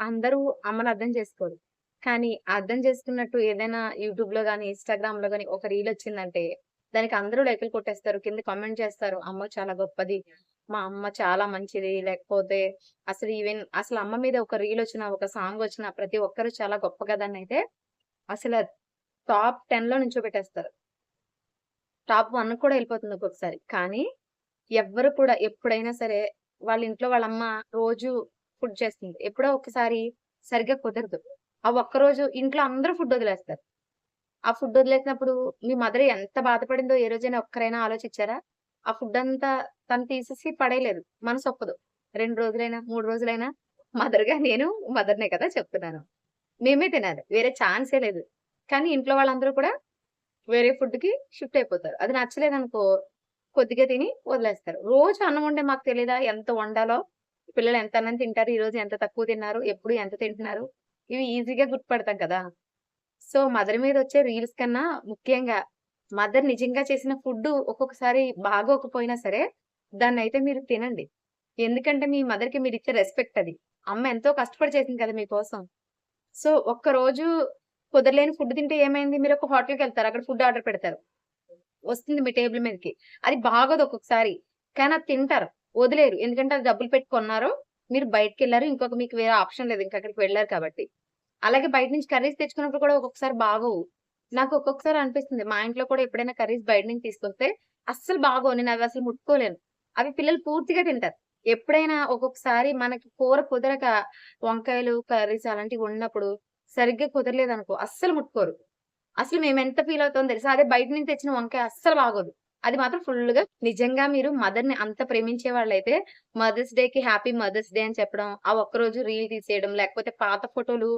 అందరూ అమ్మని అర్థం చేసుకోరు. కానీ అర్థం చేసుకున్నట్టు ఏదైనా యూట్యూబ్లో గానీ ఇన్స్టాగ్రామ్లో గానీ ఒక రీల్ వచ్చిందంటే దానికి అందరూ లైకులు కొట్టేస్తారు. కింద కామెంట్ చేస్తారు. అమ్మ చాలా గొప్పది. మా అమ్మ చాలా మంచిది. లేకపోతే అసలు ఈవెన్ అసలు అమ్మ మీద ఒక రీల్ వచ్చినా, ఒక సాంగ్ వచ్చినా ప్రతి ఒక్కరు చాలా గొప్ప అయితే అసలు టాప్ టెన్ 10లో నించోబెట్టేస్తారు. టాప్ వన్ కూడా వెళ్ళిపోతుంది ఒక్కొక్కసారి. కానీ ఎవ్వరు కూడా ఎప్పుడైనా సరే వాళ్ళ ఇంట్లో వాళ్ళ అమ్మ రోజు ఫుడ్ చేస్తుంది. ఎప్పుడో ఒకసారి సరిగ్గా కుదరదు. ఆ ఒక్కరోజు ఇంట్లో అందరూ ఫుడ్ వదిలేస్తారు. ఆ ఫుడ్ వదిలేసినప్పుడు మీ మదర్ ఎంత బాధపడిందో ఏ రోజైనా ఒక్కరైనా ఆలోచించారా? ఆ ఫుడ్ అంతా తను తీసేసి పడేయలేదు. మనసొప్పదు. 2 రోజులైనా, మూడు రోజులైనా మదర్‌గా నేను మదర్‌నే కదా చెప్తున్నాను. మేమే తినాలి. వేరే ఛాన్సే లేదు. కానీ ఇంట్లో వాళ్ళందరూ కూడా వేరే ఫుడ్‌కి షిఫ్ట్ అయిపోతారు. అది నచ్చలేదనుకో కొద్దిగా తిని వదిలేస్తారు. రోజు అన్నం వండే మాకు తెలియదా ఎంత వండాలో? పిల్లలు ఎంత అన్నం తింటారు? ఈరోజు ఎంత తక్కువ తిన్నారు? ఎప్పుడు ఎంత తింటున్నారు? ఇవి ఈజీగా గుర్తుపడతాం కదా! సో, మదర్ మీద వచ్చే రీల్స్ కన్నా ముఖ్యంగా మదర్ నిజంగా చేసిన ఫుడ్ ఒక్కొక్కసారి బాగోకపోయినా సరే దాన్నయితే మీరు తినండి. ఎందుకంటే మీ మదర్‌కి మీరిచ్చే రెస్పెక్ట్ అది. అమ్మ ఎంతో కష్టపడి చేసింది కదా మీకోసం. సో, ఒక్కరోజు కుదరలేని ఫుడ్ తింటే ఏమైంది? మీరు ఒక హోటల్కి వెళ్తారు అక్కడ ఫుడ్ ఆర్డర్ పెడతారు. వస్తుంది మీ టేబుల్ మీదకి. అది బాగోదు ఒక్కొక్కసారి. కానీ అది తింటారు. వదిలేరు ఎందుకంటే అది డబ్బులు పెట్టి కొన్నారు. మీరు వెళ్ళారు ఇంకొక మీకు వేరే ఆప్షన్ లేదు. ఇంకా అక్కడికి వెళ్ళారు కాబట్టి. అలాగే బయట నుంచి కర్రీస్ తెచ్చుకున్నప్పుడు కూడా ఒక్కొక్కసారి బాగోవు. నాకు ఒక్కొక్కసారి అనిపిస్తుంది. మా ఇంట్లో కూడా ఎప్పుడైనా కర్రీస్ బయట నుంచి తీసుకొస్తే అస్సలు బాగోవు. నేను అవి అసలు ముట్టుకోలేను. అవి పిల్లలు పూర్తిగా తింటారు. ఎప్పుడైనా ఒక్కొక్కసారి మనకి కూర కుదరక వంకాయలు, కర్రీస్ అలాంటివి ఉన్నప్పుడు సరిగ్గా కుదరలేదు అనుకో అస్సలు ముట్టుకోరు. అసలు మేము ఎంత ఫీల్ అవుతామో తెలుసా? అదే బయట నుంచి తెచ్చిన వంకాయ అస్సలు బాగోదు. అది మాత్రం ఫుల్గా నిజంగా మీరు మదర్ని అంత ప్రేమించే వాళ్ళైతే మదర్స్ డే కి హ్యాపీ మదర్స్ డే అని చెప్పడం, ఆ ఒక్కరోజు రీల్ తీసేయడం, లేకపోతే పాత ఫోటోలు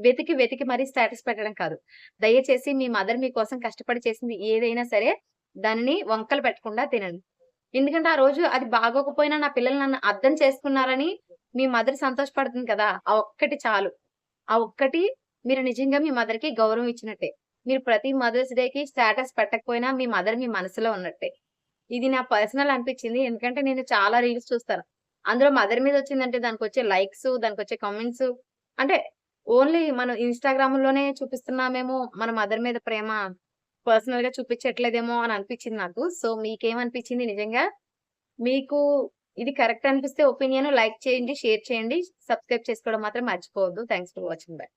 వెతికి, వెతికి మరీ స్టేటస్ పెట్టడం కాదు. దయచేసి మీ మదర్ మీకోసం కష్టపడి చేసింది ఏదైనా సరే దానిని వంకలు పెట్టకుండా తినండి. ఎందుకంటే ఆ రోజు అది బాగోకపోయినా నా పిల్లలు నన్ను అర్థం చేసుకున్నారని మీ మదర్ సంతోషపడుతుంది కదా! ఆ ఒక్కటి చాలు. ఆ ఒక్కటి మీరు నిజంగా మీ మదర్‌కి గౌరవం ఇచ్చినట్టే. మీరు ప్రతి మదర్స్ డేకి స్టేటస్ పెట్టకపోయినా మీ మదర్ మీ మనసులో ఉన్నట్టే. ఇది నా పర్సనల్ అనిపించింది. ఎందుకంటే నేను చాలా రీల్స్ చూస్తాను. అందులో మదర్ మీద వచ్చిందంటే దానికి వచ్చే లైక్స్, దానికి వచ్చే కామెంట్స్ అంటే ఓన్లీ మనం ఇన్‌స్టాగ్రామ్‌లోనే చూపిస్తున్నామేమో మన మదర్ మీద ప్రేమ పర్సనల్‌గా చూపించట్లేదేమో అని అనిపించింది నాకు. సో, మీకేమనిపించింది నిజంగా? మీకు ఇది కరెక్ట్ అనిపిస్తే ఒపీనియన్ లైక్ చేయండి, షేర్ చేయండి. సబ్స్క్రైబ్ చేసుకోవడం మాత్రం మర్చిపోవద్దు. Thanks for watching. బై.